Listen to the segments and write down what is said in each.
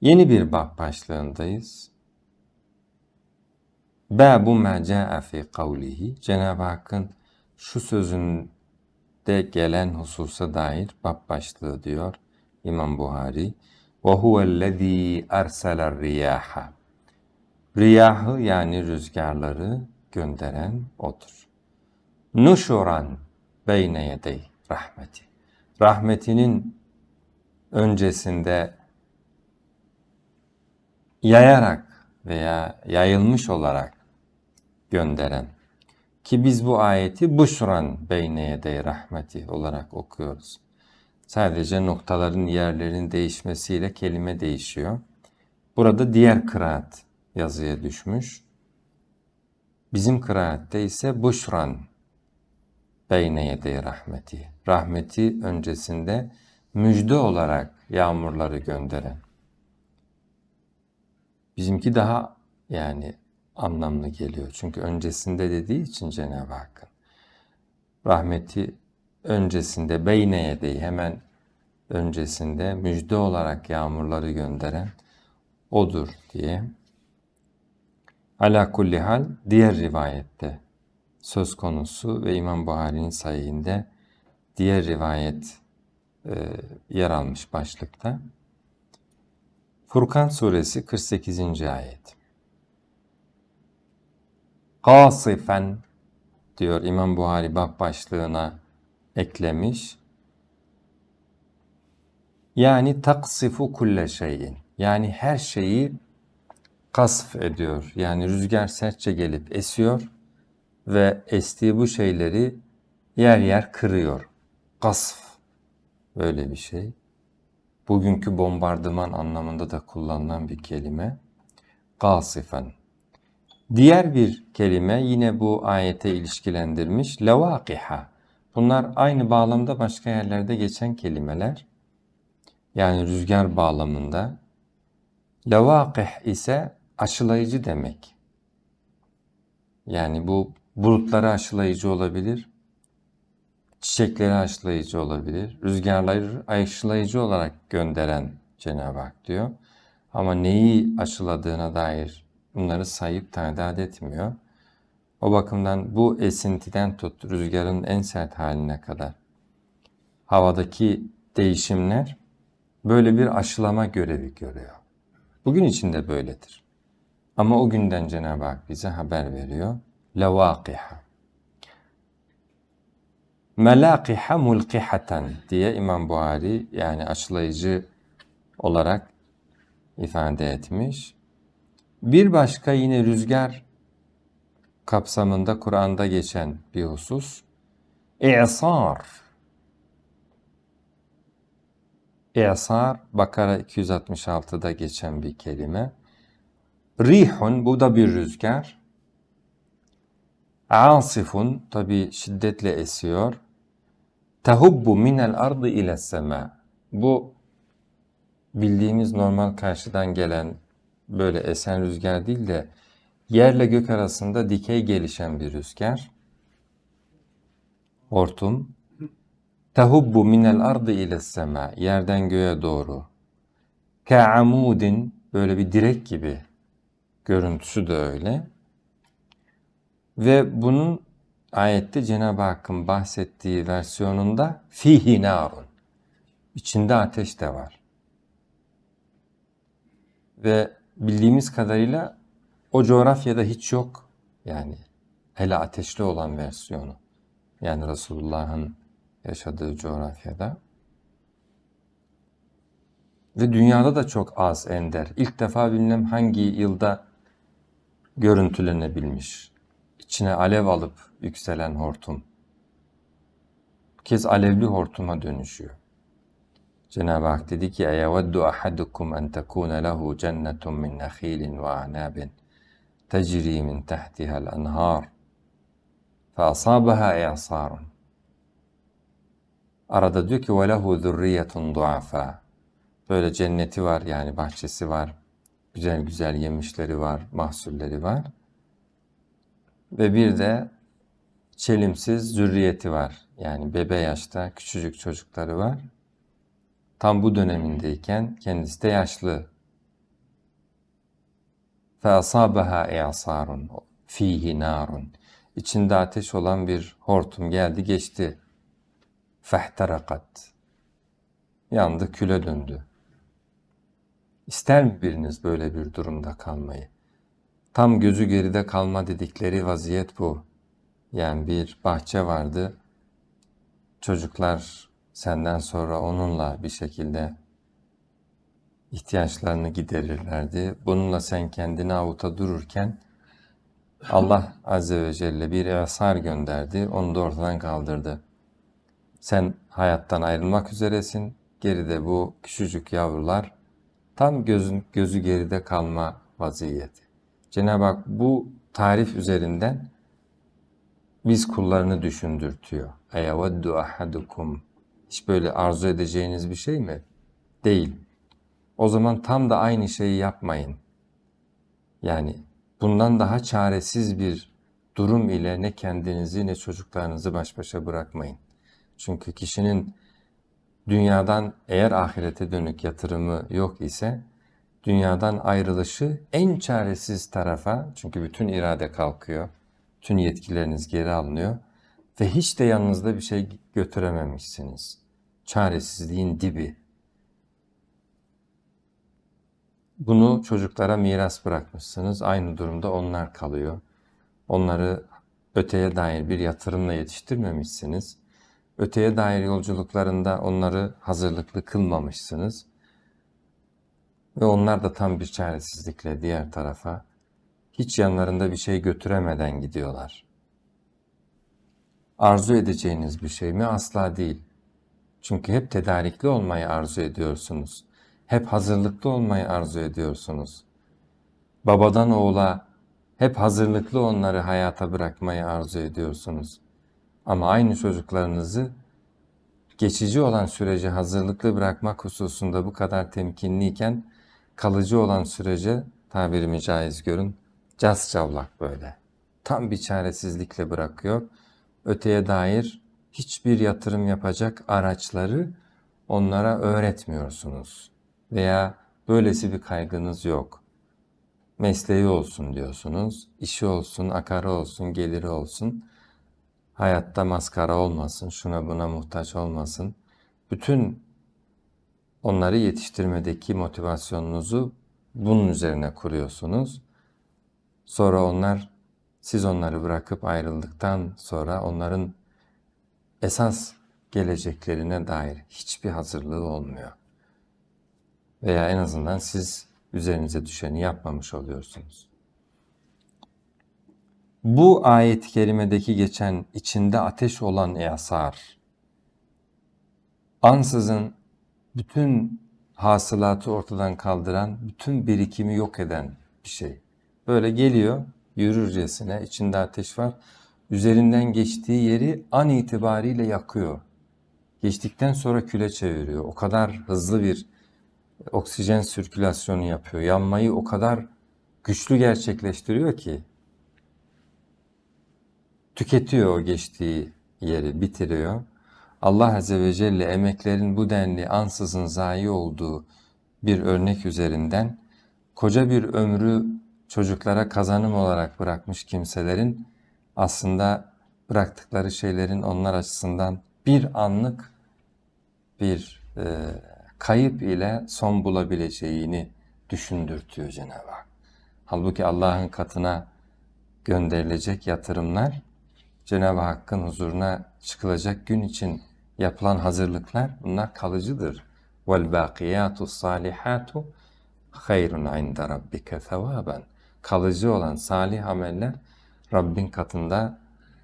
Yeni bir bab başlığındayız. Bâbu mâ câe kavlihi. Cenab-ı Hakk'ın şu sözünde gelen hususa dair bab başlığı diyor İmam Buhari. Ve huvellezî erseler riyâha. Riyahı yani rüzgarları gönderen odur. Nuşuran beyne yedey rahmeti. Rahmetinin öncesinde yayarak veya yayılmış olarak gönderen ki biz bu ayeti buşran beyne yedey rahmeti olarak okuyoruz. Sadece noktaların yerlerin değişmesiyle kelime değişiyor. Burada diğer kıraat yazıya düşmüş. Bizim kıraatte ise buşran beyne yedey rahmeti. Rahmeti öncesinde müjde olarak yağmurları gönderen. Bizimki daha yani anlamlı geliyor. Çünkü öncesinde dediği için Cenab-ı Hakk'ın rahmeti öncesinde beyne yedey hemen öncesinde müjde olarak yağmurları gönderen odur diye. Ala kulli hal diğer rivayette söz konusu ve İmam Buhari'nin sayında diğer rivayet e, yer almış başlıkta. Furkan suresi 48. ayet. Kasifen diyor İmam Buhari bab başlığına eklemiş. Yani taksifu kulle şeyin. Yani her şeyi kasf ediyor. Yani rüzgar sertçe gelip esiyor ve estiği bu şeyleri yer yer kırıyor. Kasf böyle bir şey. Bugünkü bombardıman anlamında da kullanılan bir kelime. Kasifen. Diğer bir kelime yine bu ayete ilişkilendirmiş. Levakiha. Bunlar aynı bağlamda başka yerlerde geçen kelimeler. Yani rüzgar bağlamında. Levakih ise aşılayıcı demek. Yani bu bulutları aşılayıcı olabilir, çiçekleri aşılayıcı olabilir, rüzgarları aşılayıcı olarak gönderen Cenab-ı Hak diyor. Ama neyi aşıladığına dair bunları sayıp tadat etmiyor. O bakımdan bu esintiden tut rüzgarın en sert haline kadar havadaki değişimler böyle bir aşılama görevi görüyor. Bugün için de böyledir. Ama o günden Cenab-ı Hak bize haber veriyor. Levakiha. Melakiha mulkihaten diye İmam Buhari yani açılayıcı olarak ifade etmiş. Bir başka yine rüzgar kapsamında Kur'an'da geçen bir husus. İ'sar. İ'sar Bakara 266'da geçen bir kelime. Rihun bu da bir rüzgar. Asifun tabi şiddetle esiyor. Tehubbu minel ardı ile sema. Bu bildiğimiz normal karşıdan gelen böyle esen rüzgar değil de yerle gök arasında dikey gelişen bir rüzgar. Hortum. Tehubbu minel ardı ile sema. Yerden göğe doğru. Ka'amudin böyle bir direk gibi görüntüsü de öyle. Ve bunun ayette Cenab-ı Hakk'ın bahsettiği versiyonunda fihi narun. İçinde ateş de var. Ve bildiğimiz kadarıyla o coğrafyada hiç yok. Yani hele ateşli olan versiyonu. Yani Resulullah'ın yaşadığı coğrafyada. Ve dünyada da çok az ender. İlk defa bilmem hangi yılda görüntülenebilmiş. İçine alev alıp yükselen hortum. Bu kez alevli hortuma dönüşüyor. Cenab-ı Hak dedi ki اَيَوَدُّ أَحَدُكُمْ أَنْ تَكُونَ لَهُ جَنَّةٌ مِّنْ نَخِيلٍ وَعَنَابٍ تَجْرِي مِنْ تَحْتِهَا الْأَنْهَارِ فَأَصَابَهَا اِعْصَارٌ Arada diyor ki وَلَهُ ذُرِّيَّةٌ ضُعَفَا Böyle cenneti var yani bahçesi var. Güzel güzel yemişleri var, mahsulleri var. Ve bir de çelimsiz zürriyeti var. Yani bebe yaşta küçücük çocukları var. Tam bu dönemindeyken kendisi de yaşlı فَأَصَابَهَا اِعْصَارٌ ف۪يهِ نَارٌ İçinde ateş olan bir hortum geldi geçti. فَاحْتَرَقَتْ Yandı küle döndü. İster mi biriniz böyle bir durumda kalmayı? Tam gözü geride kalma dedikleri vaziyet bu. Yani bir bahçe vardı. Çocuklar senden sonra onunla bir şekilde ihtiyaçlarını giderirlerdi. Bununla sen kendini avuta dururken Allah Azze ve Celle bir esar gönderdi. Onu da ortadan kaldırdı. Sen hayattan ayrılmak üzeresin. Geride bu küçücük yavrular tam gözün, gözü geride kalma vaziyeti. Cenab-ı Hak bu tarif üzerinden biz kullarını düşündürtüyor. Eyeveddu ahadukum. Hiç böyle arzu edeceğiniz bir şey mi? Değil. O zaman tam da aynı şeyi yapmayın. Yani bundan daha çaresiz bir durum ile ne kendinizi ne çocuklarınızı baş başa bırakmayın. Çünkü kişinin dünyadan eğer ahirete dönük yatırımı yok ise dünyadan ayrılışı en çaresiz tarafa çünkü bütün irade kalkıyor Tüm yetkileriniz geri alınıyor ve hiç de yanınızda bir şey götürememişsiniz. Çaresizliğin dibi. Bunu çocuklara miras bırakmışsınız. Aynı durumda onlar kalıyor. Onları öteye dair bir yatırımla yetiştirmemişsiniz. Öteye dair yolculuklarında onları hazırlıklı kılmamışsınız. Ve onlar da tam bir çaresizlikle diğer tarafa hiç yanlarında bir şey götüremeden gidiyorlar. Arzu edeceğiniz bir şey mi? Asla değil. Çünkü hep tedarikli olmayı arzu ediyorsunuz. Hep hazırlıklı olmayı arzu ediyorsunuz. Babadan oğula hep hazırlıklı onları hayata bırakmayı arzu ediyorsunuz. Ama aynı çocuklarınızı geçici olan sürece hazırlıklı bırakmak hususunda bu kadar temkinliyken kalıcı olan sürece tabirimi caiz görün cas cavlak böyle. Tam bir çaresizlikle bırakıyor. Öteye dair hiçbir yatırım yapacak araçları onlara öğretmiyorsunuz. Veya böylesi bir kaygınız yok. Mesleği olsun diyorsunuz, işi olsun, akarı olsun, geliri olsun. Hayatta maskara olmasın, şuna buna muhtaç olmasın. Bütün onları yetiştirmedeki motivasyonunuzu bunun üzerine kuruyorsunuz. Sonra onlar, siz onları bırakıp ayrıldıktan sonra onların esas geleceklerine dair hiçbir hazırlığı olmuyor. Veya en azından siz üzerinize düşeni yapmamış oluyorsunuz. Bu ayet-i kerimedeki geçen içinde ateş olan yasar, ansızın bütün hasılatı ortadan kaldıran, bütün birikimi yok eden bir şey. Böyle geliyor, yürürcesine, içinde ateş var. Üzerinden geçtiği yeri an itibariyle yakıyor. Geçtikten sonra küle çeviriyor. O kadar hızlı bir oksijen sirkülasyonu yapıyor. Yanmayı o kadar güçlü gerçekleştiriyor ki tüketiyor o geçtiği yeri, bitiriyor. Allah Azze ve Celle emeklerin bu denli ansızın zayi olduğu bir örnek üzerinden koca bir ömrü çocuklara kazanım olarak bırakmış kimselerin aslında bıraktıkları şeylerin onlar açısından bir anlık bir e, kayıp ile son bulabileceğini düşündürtüyor Cenab-ı Hak. Halbuki Allah'ın katına gönderilecek yatırımlar Cenab-ı Hakk'ın huzuruna çıkılacak gün için yapılan hazırlıklar bunlar kalıcıdır. وَالْبَاقِيَاتُ الصَّالِحَاتُ خَيْرٌ عِنْدَ رَبِّكَ ثَوَابًا Kalıcı olan salih ameller Rabbin katında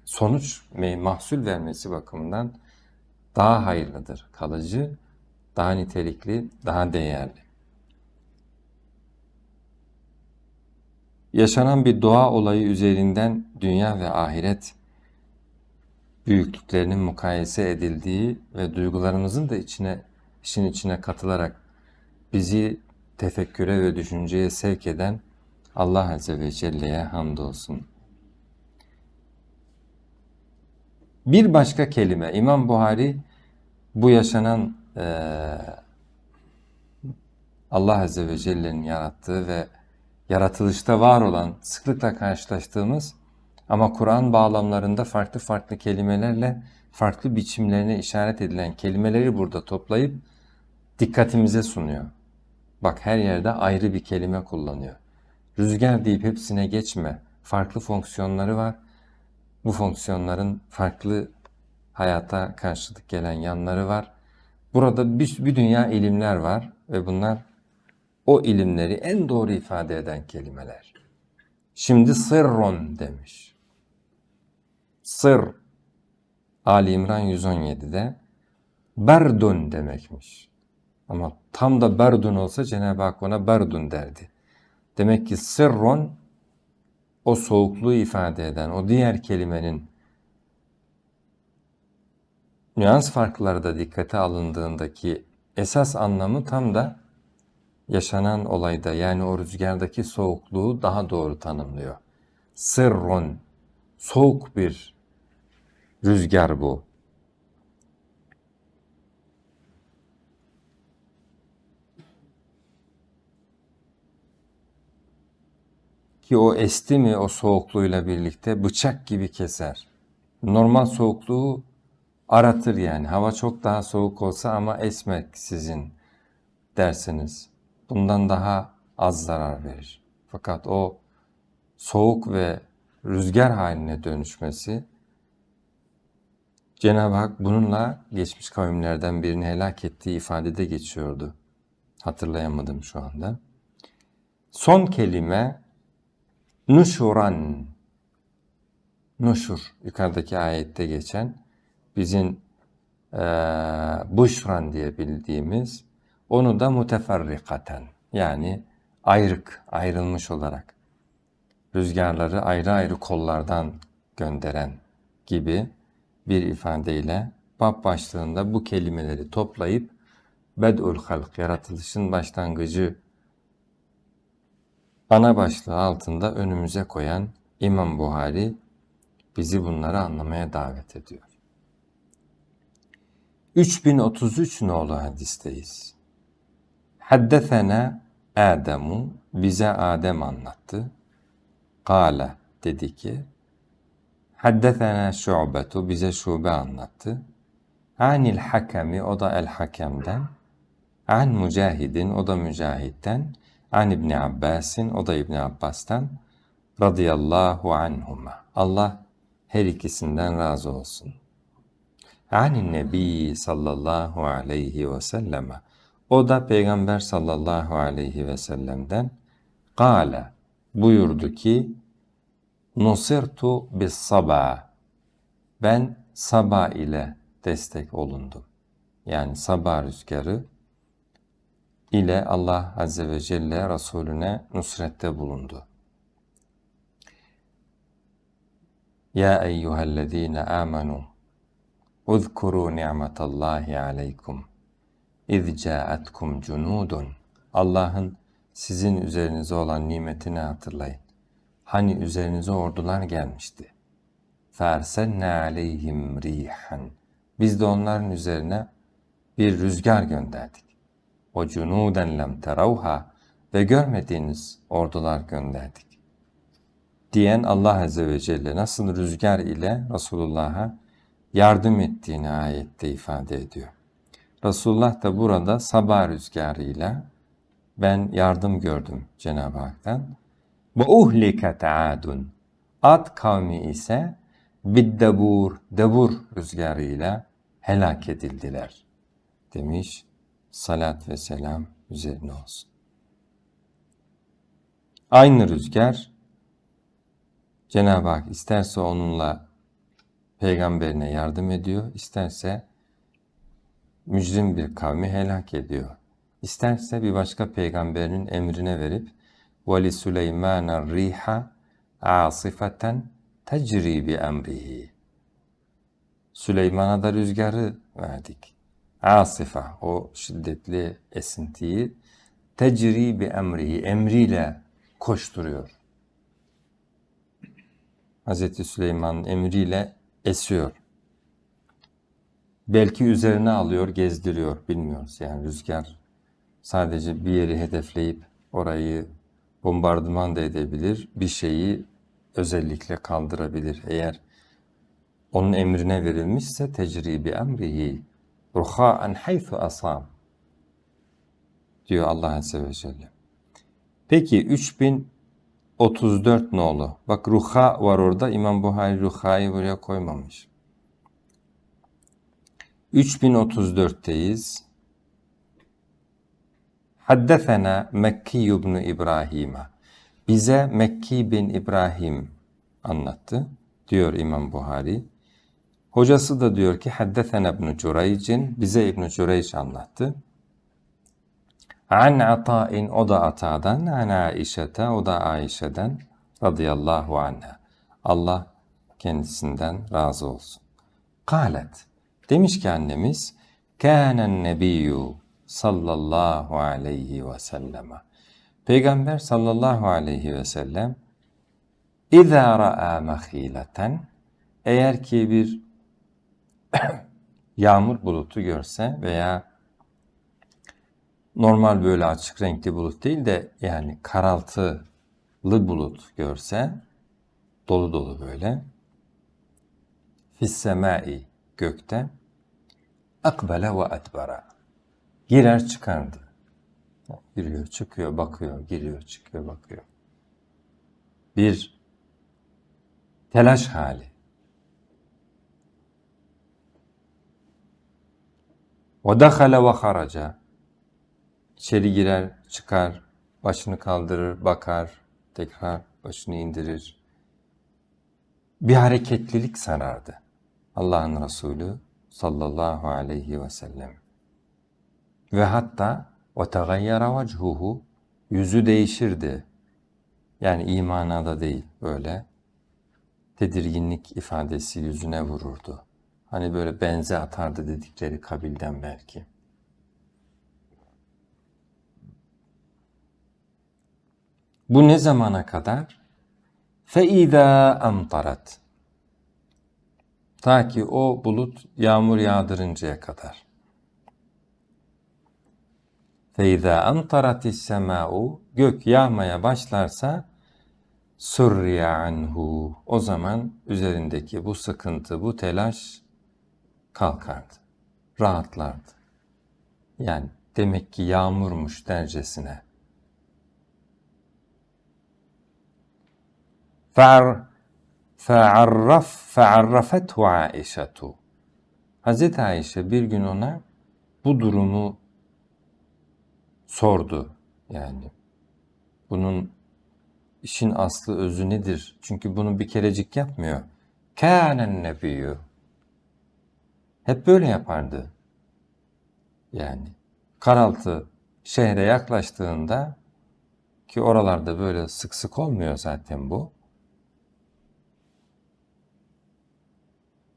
sonuç ve mahsul vermesi bakımından daha hayırlıdır. Kalıcı, daha nitelikli, daha değerli. Yaşanan bir doğa olayı üzerinden dünya ve ahiret büyüklüklerinin mukayese edildiği ve duygularımızın da içine işin içine katılarak bizi tefekküre ve düşünceye sevk eden Allah Azze ve Celle'ye hamdolsun. Bir başka kelime İmam Buhari bu yaşanan e, Allah Azze ve Celle'nin yarattığı ve yaratılışta var olan, sıklıkla karşılaştığımız ama Kur'an bağlamlarında farklı farklı kelimelerle farklı biçimlerine işaret edilen kelimeleri burada toplayıp dikkatimize sunuyor. Bak her yerde ayrı bir kelime kullanıyor. Rüzgar deyip hepsine geçme. Farklı fonksiyonları var. Bu fonksiyonların farklı hayata karşılık gelen yanları var. Burada bir, bir dünya ilimler var ve bunlar o ilimleri en doğru ifade eden kelimeler. Şimdi sırrun demiş. Sır Ali İmran 117'de berdun demekmiş. Ama tam da berdun olsa Cenab-ı Hak ona berdun derdi. Demek ki sırrun o soğukluğu ifade eden o diğer kelimenin nüans farkları da dikkate alındığındaki esas anlamı tam da yaşanan olayda yani o rüzgardaki soğukluğu daha doğru tanımlıyor. Sırrun, soğuk bir rüzgar bu. Ki o esti mi o soğukluğuyla birlikte bıçak gibi keser. Normal soğukluğu aratır yani. Hava çok daha soğuk olsa ama esmek sizin dersiniz. Bundan daha az zarar verir. Fakat o soğuk ve rüzgar haline dönüşmesi Cenab-ı Hak bununla geçmiş kavimlerden birini helak ettiği ifadede geçiyordu. Hatırlayamadım şu anda. Son kelime nuşuran. Nuşur yukarıdaki ayette geçen bizim e, buşran diye bildiğimiz onu da muteferrikaten yani ayrık, ayrılmış olarak rüzgarları ayrı ayrı kollardan gönderen gibi bir ifadeyle bab başlığında bu kelimeleri toplayıp bed'ul halk yaratılışın başlangıcı ana başlığı altında önümüze koyan İmam Buhari bizi bunları anlamaya davet ediyor. 3033 nolu hadisteyiz. Haddesena Ademu bize Adem anlattı. Kale dedi ki Haddesena Şu'betu bize Şube anlattı. Anil Hakemi o da El Hakem'den. An Mücahidin o da Mücahid'den. An İbni Abbas'in o da İbni Abbas'tan. Radıyallahu anhuma. Allah her ikisinden razı olsun. Anin Nebi sallallahu aleyhi ve selleme. O da Peygamber sallallahu aleyhi ve sellem'den Kale buyurdu ki Nusirtu bis sabah. Ben sabah ile destek olundum. Yani sabah rüzgarı ile Allah Azze ve Celle Resulüne nusrette bulundu. Ya eyyühellezine amenu uzkuru ni'metallahi aleykum iz ca'atkum cunudun Allah'ın sizin üzerinize olan nimetini hatırlayın. Hani üzerinize ordular gelmişti. Fersenna aleyhim rihan. Biz de onların üzerine bir rüzgar gönderdik. O cunuden lem teravha ve görmediğiniz ordular gönderdik. Diyen Allah Azze ve Celle nasıl rüzgar ile Resulullah'a yardım ettiğini ayette ifade ediyor. Resulullah da burada sabah rüzgarıyla ben yardım gördüm Cenab-ı Hak'tan. Ve uhliket adun. Ad kavmi ise biddebur, debur rüzgarıyla helak edildiler. Demiş salat ve selam üzerine olsun. Aynı rüzgar Cenab-ı Hak isterse onunla peygamberine yardım ediyor, isterse mücrim bir kavmi helak ediyor. İsterse bir başka peygamberinin emrine verip وَلِ سُلَيْمَانَ الرِّيحَ عَاصِفَةً تَجْرِي بِأَمْرِهِ Süleyman'a da rüzgarı verdik. Asifa, o şiddetli esintiyi tecri bi emrihi, emriyle koşturuyor. Hz. Süleyman'ın emriyle esiyor. Belki üzerine alıyor, gezdiriyor, bilmiyoruz. Yani rüzgar sadece bir yeri hedefleyip orayı bombardıman da edebilir, bir şeyi özellikle kaldırabilir. Eğer onun emrine verilmişse tecribi emrihi ruha'an haythu asam diyor Allah Azze ve Celle. Peki 3034 nolu. Bak ruha var orada. İmam Buhari ruhayı buraya koymamış. 3034'teyiz. Haddesena Mekki ibn İbrahim'e. Bize Mekki bin İbrahim anlattı diyor İmam Buhari. Hocası da diyor ki Haddesena ibn Cüreyc'in bize İbn Cüreyc anlattı. An Ata'in o da Ata'dan, an Aişete o da Aişe'den radıyallahu anha. Allah kendisinden razı olsun. Kalet demiş ki annemiz kânen nebiyyü sallallahu aleyhi ve selleme. Peygamber sallallahu aleyhi ve sellem İzâ ra'a mehîleten eğer ki bir yağmur bulutu görse veya normal böyle açık renkli bulut değil de yani karaltılı bulut görse dolu dolu böyle fissemai gökte akbele ve etbara girer çıkardı. Giriyor, çıkıyor, bakıyor, giriyor, çıkıyor, bakıyor. Bir telaş hali. Ve haraca. İçeri girer, çıkar, başını kaldırır, bakar, tekrar başını indirir. Bir hareketlilik sarardı. Allah'ın Resulü sallallahu aleyhi ve sellem. Ve hatta tegayyara vechuhu yüzü değişirdi. Yani imana da değil böyle tedirginlik ifadesi yüzüne vururdu. Hani böyle benze atardı dedikleri kabilden belki. Bu ne zamana kadar? فَاِذَا اَمْطَرَتْ Ta ki o bulut yağmur yağdırıncaya kadar. فَاِذَا اَمْطَرَتِ السَّمَاءُ Gök yağmaya başlarsa surriya anhu. O zaman üzerindeki bu sıkıntı, bu telaş kalkardı, rahatlardı. Yani demek ki yağmurmuş dercesine. Fe'ar fe'arraf fe'arrafethu Aişetu. Hazreti Ayşe bir gün ona bu durumu sordu. Yani bunun işin aslı özü nedir? Çünkü bunu bir kerecik yapmıyor. Kânen nebiyyü hep böyle yapardı. Yani karaltı şehre yaklaştığında ki oralarda böyle sık sık olmuyor zaten bu.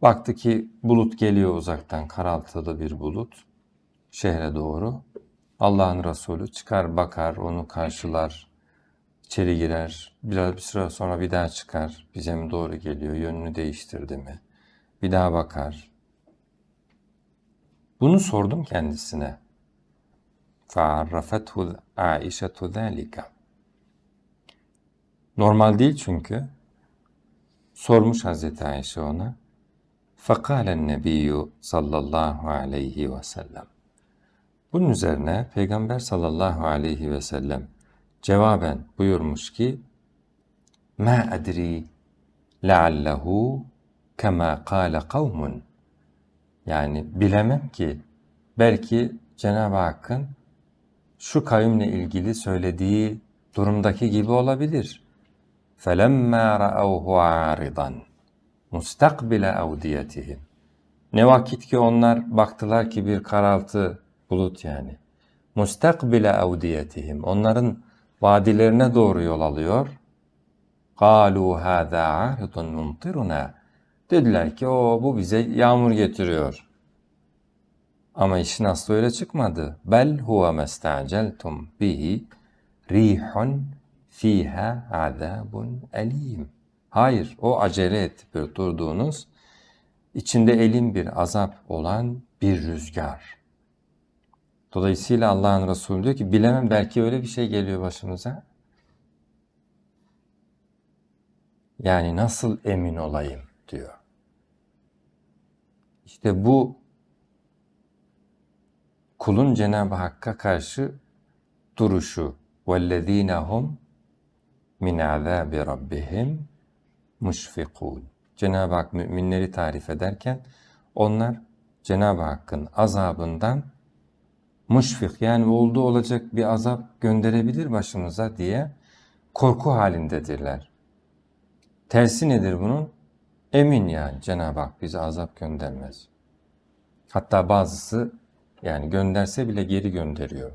Baktı ki bulut geliyor uzaktan, karaltılı bir bulut şehre doğru. Allah'ın Resulü çıkar bakar, onu karşılar, içeri girer. Biraz bir süre sonra bir daha çıkar, bize mi doğru geliyor, yönünü değiştirdi mi? Bir daha bakar. Bunu sordum kendisine. فَعَرَّفَتْهُ عَائِشَةُ ذَٰلِكَ Normal değil çünkü. Sormuş Hazreti Ayşe ona. فَقَالَ النَّبِيُّ sallallahu aleyhi ve sellem. Bunun üzerine Peygamber sallallahu aleyhi ve sellem cevaben buyurmuş ki مَا أَدْرِي لَعَلَّهُ كَمَا قَالَ قَوْمٌ Yani bilemem ki belki Cenab-ı Hakk'ın şu kavimle ilgili söylediği durumdaki gibi olabilir. فَلَمَّا رَأَوْهُ عَارِضًا mustakbile avdiyetihim. Ne vakit ki onlar baktılar ki bir karaltı bulut yani. Mustakbile avdiyetihim. Onların vadilerine doğru yol alıyor. Kalu hâzâ âridun mumtiruna. Dediler ki o bu bize yağmur getiriyor. Ama işin aslı öyle çıkmadı. Bel huve mesta'celtum bihi rihun fiha azabun elim. Hayır, o acele edip durduğunuz, içinde elin bir azap olan bir rüzgar. Dolayısıyla Allah'ın Resulü diyor ki bilemem belki öyle bir şey geliyor başımıza. Yani nasıl emin olayım diyor. İşte bu kulun Cenab-ı Hakk'a karşı duruşu وَالَّذ۪ينَ هُمْ min azabi rabbihim muşfikun. Cenab-ı Hak müminleri tarif ederken onlar Cenab-ı Hakk'ın azabından muşfik yani olduğu olacak bir azap gönderebilir başımıza diye korku halindedirler. Tersi nedir bunun? Emin yani Cenab-ı Hak bize azap göndermez. Hatta bazısı yani gönderse bile geri gönderiyor.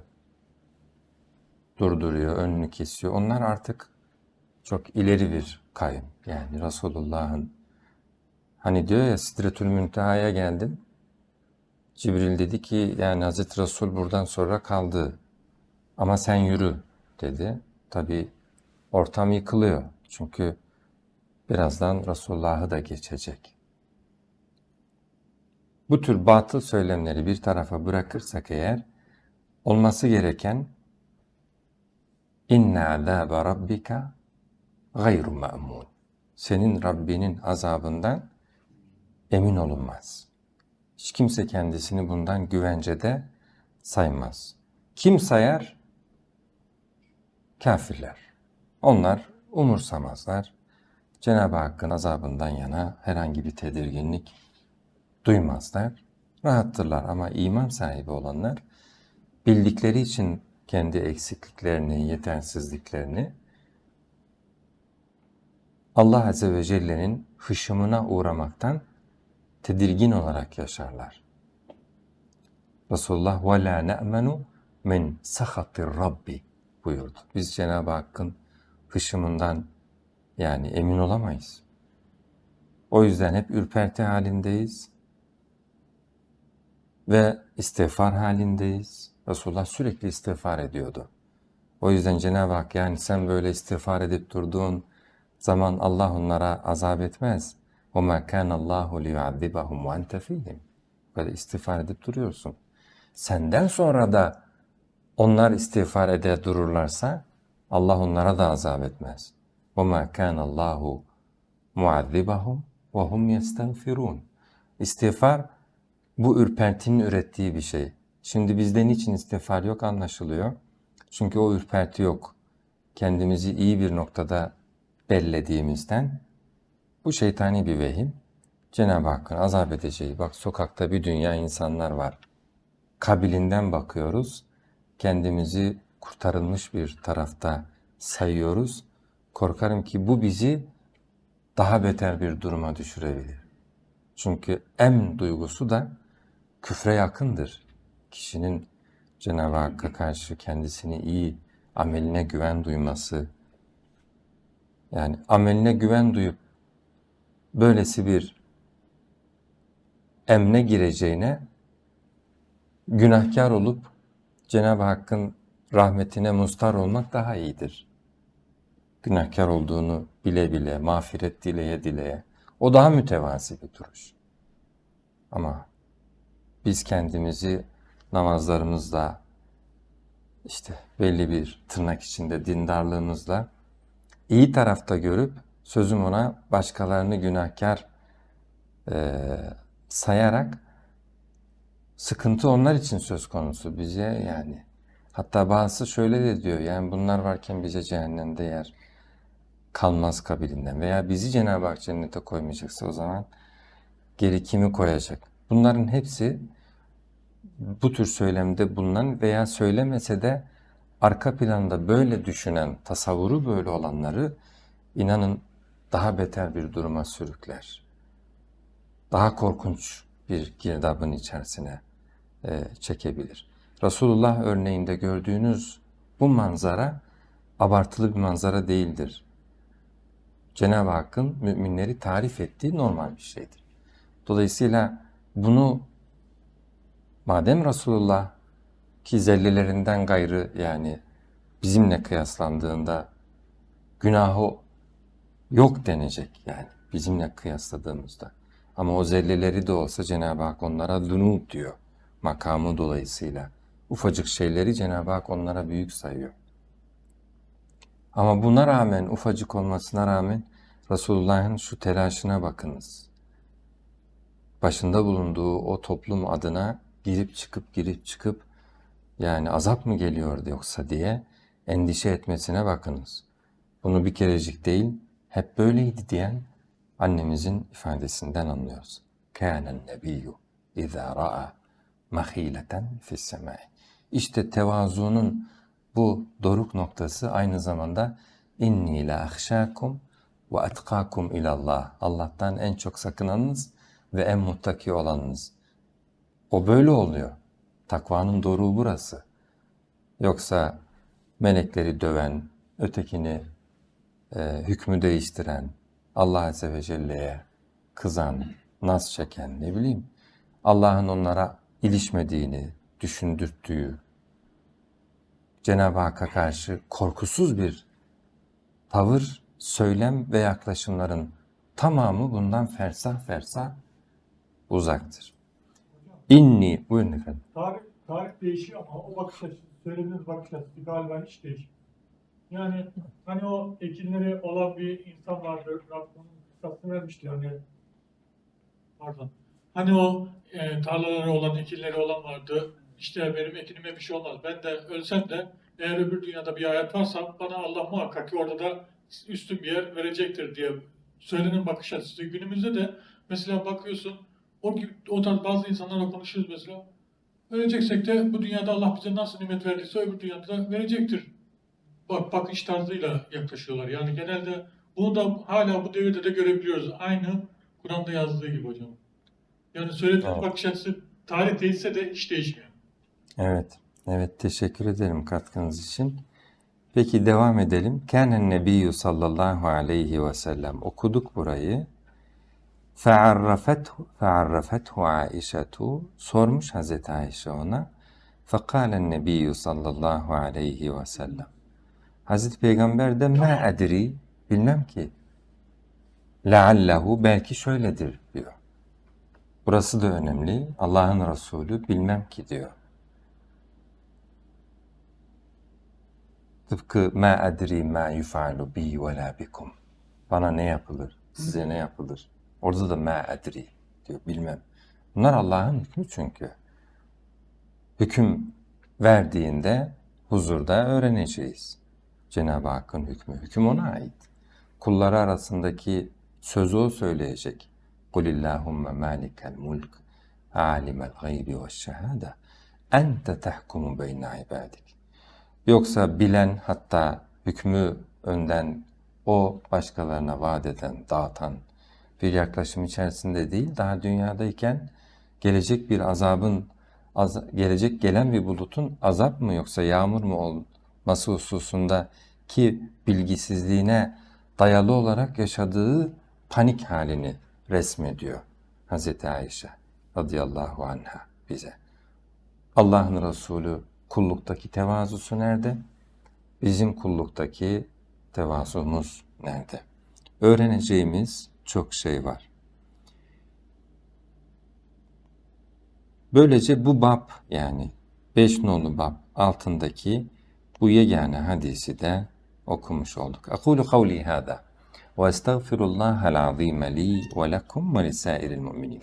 Durduruyor, önünü kesiyor. Onlar artık çok ileri bir kayım. Yani Resulullah'ın hani diyor ya Sidretül Münteha'ya geldim. Cibril dedi ki yani Hazreti Resul buradan sonra kaldı. Ama sen yürü dedi. Tabi ortam yıkılıyor. Çünkü birazdan Resulullah'ı da geçecek. Bu tür batıl söylemleri bir tarafa bırakırsak eğer olması gereken inna azabe rabbika gayru ma'mun. Senin Rabbinin azabından emin olunmaz. Hiç kimse kendisini bundan güvencede saymaz. Kim sayar? Kafirler. Onlar umursamazlar. Cenab-ı Hakk'ın azabından yana herhangi bir tedirginlik duymazlar. Rahattırlar ama iman sahibi olanlar bildikleri için kendi eksikliklerini, yetersizliklerini Allah Azze ve Celle'nin hışımına uğramaktan tedirgin olarak yaşarlar. Resulullah la ne'menu min sahatir rabbi buyurdu. Biz Cenab-ı Hakk'ın hışımından yani emin olamayız. O yüzden hep ürperti halindeyiz ve istiğfar halindeyiz. Resulullah sürekli istiğfar ediyordu. O yüzden Cenab-ı Hak yani sen böyle istiğfar edip durduğun zaman Allah onlara azap etmez. وَمَا كَانَ اللّٰهُ لِيُعَذِّبَهُمْ وَاَنْتَ ف۪يهِمْ Böyle istiğfar edip duruyorsun. Senden sonra da onlar istiğfar ede dururlarsa Allah onlara da azap etmez. وَمَا كَانَ اللّٰهُ مُعَذِّبَهُمْ وَهُمْ يَسْتَغْفِرُونَ İstiğfar bu ürpertinin ürettiği bir şey. Şimdi bizde niçin istiğfar yok anlaşılıyor. Çünkü o ürperti yok. Kendimizi iyi bir noktada bellediğimizden bu şeytani bir vehim. Cenab-ı Hakk'ın azap edeceği. Bak sokakta bir dünya insanlar var. Kabilinden bakıyoruz. Kendimizi kurtarılmış bir tarafta sayıyoruz. Korkarım ki bu bizi daha beter bir duruma düşürebilir. Çünkü em duygusu da küfre yakındır. Kişinin Cenab-ı Hakk'a karşı kendisini iyi, ameline güven duyması, yani ameline güven duyup böylesi bir emne gireceğine günahkar olup Cenab-ı Hakk'ın rahmetine mustar olmak daha iyidir. Günahkar olduğunu bile bile, mağfiret dileye dileye. O daha mütevazi bir duruş. Ama biz kendimizi namazlarımızla, işte belli bir tırnak içinde dindarlığımızla iyi tarafta görüp sözüm ona başkalarını günahkar e, sayarak sıkıntı onlar için söz konusu bize yani. Hatta bazısı şöyle de diyor yani bunlar varken bize cehennemde yer kalmaz kabilinden veya bizi Cenab-ı Hak cennete koymayacaksa o zaman geri kimi koyacak? Bunların hepsi bu tür söylemde bulunan veya söylemese de arka planda böyle düşünen, tasavvuru böyle olanları inanın daha beter bir duruma sürükler. Daha korkunç bir girdabın içerisine e, çekebilir. Resulullah örneğinde gördüğünüz bu manzara abartılı bir manzara değildir. Cenab-ı Hakk'ın müminleri tarif ettiği normal bir şeydir. Dolayısıyla bunu madem Resulullah ki zellelerinden gayrı yani bizimle kıyaslandığında günahı yok denecek yani bizimle kıyasladığımızda. Ama o zelleleri de olsa Cenab-ı Hak onlara dunub diyor makamı dolayısıyla. Ufacık şeyleri Cenab-ı Hak onlara büyük sayıyor. Ama buna rağmen, ufacık olmasına rağmen Resulullah'ın şu telaşına bakınız. Başında bulunduğu o toplum adına girip çıkıp girip çıkıp yani azap mı geliyordu yoksa diye endişe etmesine bakınız. Bunu bir kerecik değil, hep böyleydi diyen annemizin ifadesinden anlıyoruz. Kânen nebiyyü izâ ra'a mahîleten fissemâi. İşte tevazuunun bu doruk noktası aynı zamanda inni la ahşakum ve etkakum ilallah. Allah'tan en çok sakınanınız ve en muttaki olanınız. O böyle oluyor. Takvanın doruğu burası. Yoksa melekleri döven, ötekini e, hükmü değiştiren, Allah Azze ve Celle'ye kızan, naz çeken ne bileyim, Allah'ın onlara ilişmediğini düşündürttüğü, Cenab-ı Hakk'a karşı korkusuz bir tavır, söylem ve yaklaşımların tamamı bundan fersah fersah uzaktır. İnni, buyurun efendim. Tarih, tarih değişiyor ama o bakış açısı, söylediğiniz bakış açısı galiba hiç değişmiyor. Yani hani o ekinleri olan bir insan vardı, Rabbinin kıssasını vermişti yani. Pardon. Hani o e, tarlaları olan, ekinleri olan vardı. İşte benim ekinime bir şey olmaz. Ben de ölsem de eğer öbür dünyada bir hayat varsa bana Allah muhakkak ki orada da üstün bir yer verecektir diye söylenen bakış açısı. Günümüzde de mesela bakıyorsun o, gibi- o tarz bazı insanlarla konuşuyoruz mesela. Öleceksek de bu dünyada Allah bize nasıl nimet verdiyse öbür dünyada da verecektir. Bak bakış tarzıyla yaklaşıyorlar. Yani genelde bunu da hala bu devirde de görebiliyoruz. Aynı Kur'an'da yazdığı gibi hocam. Yani söylediğiniz Evet. bakış açısı tarih değişse de hiç değişmiyor. Evet. Evet teşekkür ederim katkınız için. Peki devam edelim. Kânen nebiyyü sallallahu aleyhi ve sellem. Okuduk burayı. Fe'arrafethu, fe'arrafethu Aişetu. Sormuş Hazreti Ayşe ona. Fekâlen nebiyyü sallallahu aleyhi ve sellem. Hazreti Peygamber de me edri bilmem ki. Leallehu belki şöyledir diyor. Burası da önemli. Allah'ın Resulü bilmem ki diyor. Tıpkı ma adri ma yufalu bi ve la bikum. Bana ne yapılır, size ne yapılır. Orada da ma adri diyor, bilmem. Bunlar Allah'ın hükmü çünkü. Hüküm verdiğinde huzurda öğreneceğiz. Cenab-ı Hakk'ın hükmü. Hüküm ona ait. Kulları arasındaki sözü o söyleyecek. قُلِ اللّٰهُمَّ مَالِكَ الْمُلْكِ عَالِمَ الْغَيْبِ وَالشَّهَادَةِ اَنْتَ تَحْكُمُ بَيْنَ عِبَادِكَ Yoksa bilen hatta hükmü önden o başkalarına vaat eden, dağıtan bir yaklaşım içerisinde değil, daha dünyadayken gelecek bir azabın, az- gelecek gelen bir bulutun azap mı yoksa yağmur mu olması hususunda ki bilgisizliğine dayalı olarak yaşadığı panik halini resmediyor Hazreti Ayşe radıyallahu anha bize. Allah'ın Resulü kulluktaki tevazusu nerede? Bizim kulluktaki tevazumuz nerede? Öğreneceğimiz çok şey var. Böylece bu bab yani 5 nolu bab altındaki bu yegane hadisi de okumuş olduk. Akulu kavli hada ve estağfirullahal azim li ve lekum ve lisairil mu'minin.